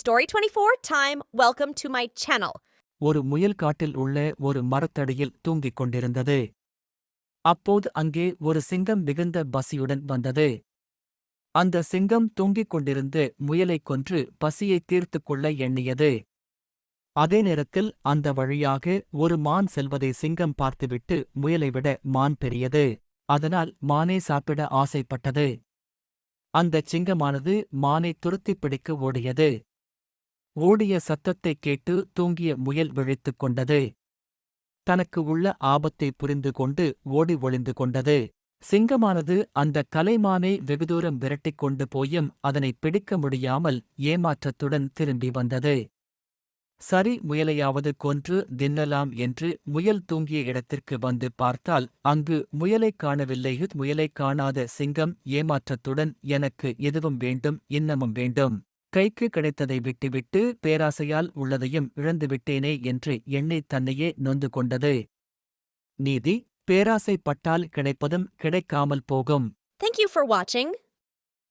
Story twenty four time welcome to my channel ஒரு முயல் காட்டில் உள்ள ஒரு மரத்தடியில் தூங்கிக் கொண்டிருந்தது. அப்போது அங்கே ஒரு சிங்கம் மிகுந்த பசியுடன் வந்தது. அந்த சிங்கம் தூங்கிக் கொண்டிருந்து முயலைக் கொன்று பசியைத் தீர்த்துக் கொள்ள எண்ணியது. அதே நேரத்தில் அந்த வழியாக ஒரு மான் செல்வதை சிங்கம் பார்த்துவிட்டு முயலை விட மான் பெரியது. அதனால் மானே சாப்பிட ஆசைப்பட்டது. அந்தச் சிங்கமானது மானை துருத்திப் பிடிக்க ஓடியது. ஓடிய சத்தத்தைக் கேட்டு தூங்கிய முயல் விழித்துக் கொண்டது. தனக்கு உள்ள ஆபத்தை புரிந்து கொண்டு ஓடி ஒளிந்து கொண்டது. சிங்கமானது அந்த கலைமானை வெகுதூரம் விரட்டிக் கொண்டு போயும் அதனைப் பிடிக்க முடியாமல் ஏமாற்றத்துடன் திரும்பி வந்தது. சரி முயலையாவது கொன்று தின்னலாம் என்று முயல் தூங்கிய இடத்திற்கு வந்து பார்த்தால் அங்கு முயலைக் காணவில்லை. முயலைக் காணாத சிங்கம் ஏமாற்றத்துடன் எனக்கு எதுவும் வேண்டும் இன்னமும் வேண்டும். கைக்கு கிடைத்ததை விட்டுவிட்டு பேராசையால் உள்ளதையும் இழந்துவிட்டேனே என்று எண்ணி தன்னையே நொந்து கொண்டது நீதி பேராசைப்பட்டால் கிடைப்பதும் கிடைக்காமல் போகும் Thank you for watching.